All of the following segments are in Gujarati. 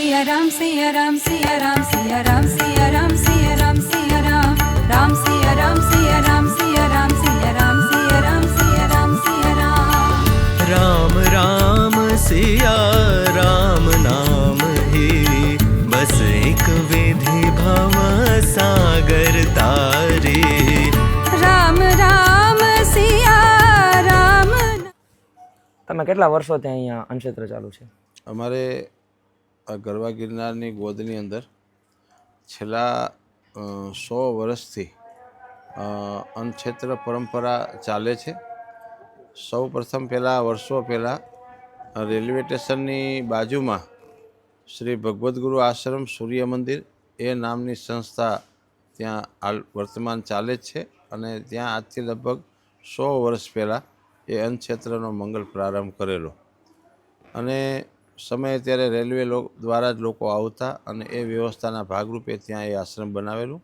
સિયા રામ સિયા રામ સિયા રામ સિયા રામ સિયા રામ સિયા રામ સિયા રામ રામ સિયા રામ સિયા રામ સિયા રામ સિયા રામ સિયા રામ સિયા રામ સિયા રામ રામ રામ સિયા રામ નામ હે બસ એક વિધિ ભવ સાગર તારે રામ રામ સિયા રામ તમે કેટલા વર્ષોથી અહીંયા અનક્ષેત્ર ચાલુ છે અમારે ગરવા ગિરનારની ગોદની અંદર છેલ્લા સો વર્ષથી અનક્ષેત્ર પરંપરા ચાલે છે. સૌ પ્રથમ પહેલાં, વર્ષો પહેલાં, રેલવે સ્ટેશનની બાજુમાં શ્રી ભગવદ્ગુરુ આશ્રમ સૂર્ય મંદિર એ નામની સંસ્થા ત્યાં હાલ વર્તમાન ચાલે જ છે અને ત્યાં આજથી લગભગ સો વર્ષ પહેલાં એ અન્નક્ષેત્રનો મંગલ પ્રારંભ કરેલો. અને સમયે ત્યારે રેલવે દ્વારા જ લોકો આવતા અને એ વ્યવસ્થાના ભાગરૂપે ત્યાં એ આશ્રમ બનાવેલું.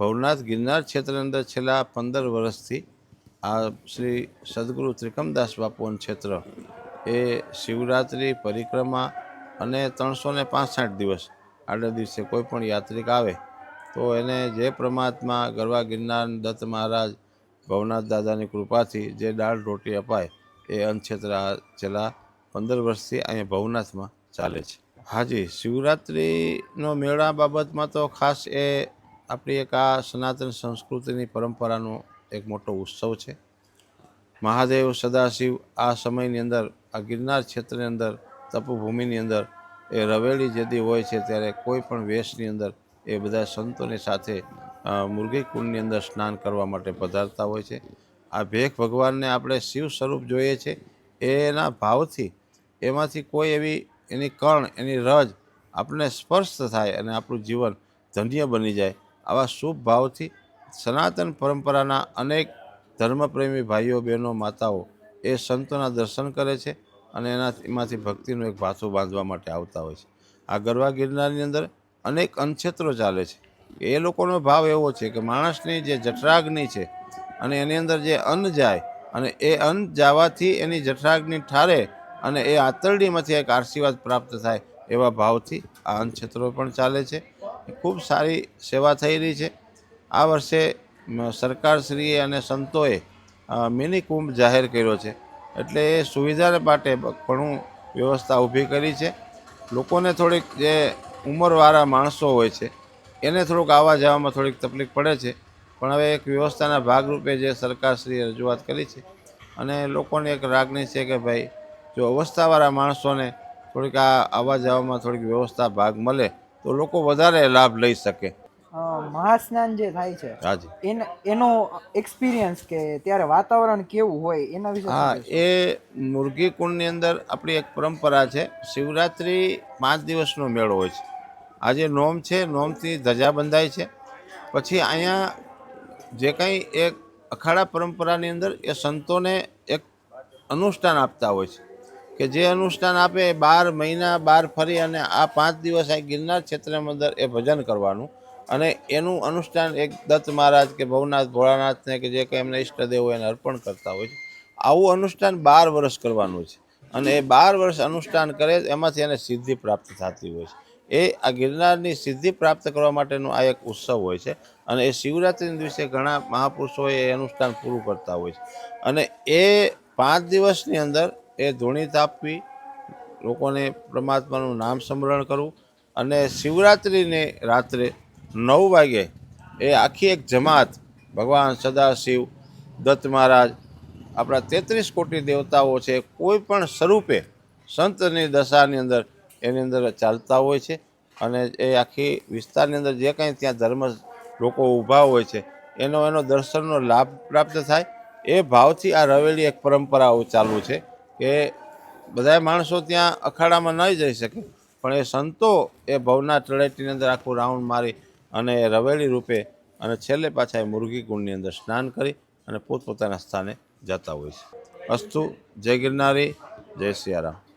ભવનાથ ગિરનાર ક્ષેત્રની અંદર છેલ્લા પંદર વર્ષથી આ શ્રી સદગુરુ ત્રિકમદાસ બાપુન ક્ષેત્ર એ શિવરાત્રિ પરિક્રમા અને ત્રણસો ને પાંસઠ દિવસ આટલા દિવસે કોઈ પણ યાત્રિક આવે તો એને જે પ્રમાત્મા, ગરવા ગિરનાર, દત્ત મહારાજ, ભવનાથ દાદાની કૃપાથી જે દાળ રોટી અપાય એ આ છેલ્લા પંદર વર્ષથી અહીંયા ભવનાથમાં ચાલે છે. હાજી શિવરાત્રિનો મેળા બાબતમાં તો ખાસ એ આપણી એક આ સનાતન સંસ્કૃતિની પરંપરાનો એક મોટો ઉત્સવ છે. મહાદેવ સદાશિવ આ સમયની અંદર આ ગિરનાર ક્ષેત્રની અંદર તપભૂમિની અંદર એ રવેલી જેદી હોય છે ત્યારે કોઈ પણ વેશની અંદર એ બધા સંતોની સાથે મુરગી કુંડની અંદર સ્નાન કરવા માટે પધારતા હોય છે. આ ભેખ ભગવાનને આપણે શિવ સ્વરૂપ જોઈએ છે. એના ભાવથી એમાંથી કોઈ એવી એની કણ, એની રજ આપણને સ્પર્શ થાય અને આપણું જીવન ધન્ય બની જાય. આવા શુભ ભાવથી સનાતન પરંપરાના અનેક ધર્મપ્રેમી ભાઈઓ, બહેનો, માતાઓ એ સંતોના દર્શન કરે છે અને એનામાંથી ભક્તિનું એક ભાથું બાંધવા માટે આવતા હોય છે. આ ગરવા ગિરનારની અંદર અનેક અનક્ષેત્રો ચાલે છે. એ લોકોનો ભાવ એવો છે કે માણસની જે જઠરાગ્નિ છે અને એની અંદર જે અન્ન જાય અને એ અન્ન જવાથી એની જઠરાગ્નિ ઠારે અને એ આંતરડીમાંથી એક આશીર્વાદ પ્રાપ્ત થાય એવા ભાવથી આ અન્નક્ષેત્રો પણ ચાલે છે. ખૂબ સારી સેવા થઈ રહી છે. આ વર્ષે સરકારશ્રીએ અને સંતોએ મિની કુંભ જાહેર કર્યો છે. એટલે એ સુવિધા માટે ઘણું વ્યવસ્થા ઊભી કરી છે. લોકોને થોડીક જે ઉંમરવાળા માણસો હોય છે, એને થોડુંક આવવા જવામાં થોડીક તકલીફ પડે છે. પણ હવે એક વ્યવસ્થાના ભાગરૂપે જે સરકારશ્રીએ રજૂઆત કરી છે અને લોકોને એક લાગણી છે કે ભાઈ જો અવસ્થાવાળા માણસોને થોડીક આ આવવા જવામાં થોડીક વ્યવસ્થા ભાગ મળે તો લોકો વધારે લાભ લઈ શકે. મહાસ્નાન જે થાય છે હાજી. એનો એક્સપિરિયન્સ કે ત્યારે વાતાવરણ કેવું હોય એના વિશે હા એ મુરગી કુંડની અંદર આપણી એક પરંપરા છે શિવરાત્રિ પાંચ દિવસનો મેળો હોય છે. આજે નોમ છે નોમથી ધજા બંધાય છે. પછી અહીંયા જે કંઈ એક અખાડા પરંપરાની અંદર એ સંતોને એક અનુષ્ઠાન આપતા હોય છે. કે જે અનુષ્ઠાન આપે એ બાર મહિના, બાર ફરી અને આ પાંચ દિવસ આ ગિરનાર ક્ષેત્રની અંદર એ ભજન કરવાનું. અને એનું અનુષ્ઠાન એક દત્ત મહારાજ કે ભવનાથ ભોળાનાથને કે જે કંઈ એમના ઈષ્ટદેવ એને અર્પણ કરતા હોય છે. આવું અનુષ્ઠાન બાર વર્ષ કરવાનું છે. અને એ બાર વર્ષ અનુષ્ઠાન કરે એમાંથી એને સિદ્ધિ પ્રાપ્ત થતી હોય છે. એ આ ગિરનારની સિદ્ધિ પ્રાપ્ત કરવા માટેનો આ એક ઉત્સવ હોય છે. અને એ શિવરાત્રિના દિવસે ઘણા મહાપુરુષો એ અનુષ્ઠાન પૂરું કરતા હોય છે. અને એ પાંચ દિવસની અંદર એ ધૂણી તાપવી, લોકોને પરમાત્માનું નામ સ્મરણ કરવું અને શિવરાત્રિને રાત્રે નવ વાગે એ આખી એક જમાત, ભગવાન સદાશિવ, દત્ત મહારાજ, આપણા તેત્રીસ કોટી દેવતાઓ છે, કોઈ પણ સ્વરૂપે સંતની દશાની અંદર એની અંદર ચાલતા હોય છે અને એ આખી વિસ્તારની અંદર જે કંઈ ત્યાં ધર્મ લોકો ઊભા હોય છે, એનો એનો દર્શનનો લાભ પ્રાપ્ત થાય. એ ભાવથી આ રવેલી એક પરંપરાઓ ચાલુ છે. કે બધા માણસો ત્યાં અખાડામાં નહીં જઈ શકે. પણ એ સંતો એ ભવના તળેટીની અંદર આખું રાઉન્ડ મારી અને એ રવેલી રૂપે અને છેલ્લે પાછા એ મુરગી કુંડની અંદર સ્નાન કરી અને પોતપોતાના સ્થાને જતા હોય છે. અસ્તુ, જય ગિરનારી, જય સિયારામ.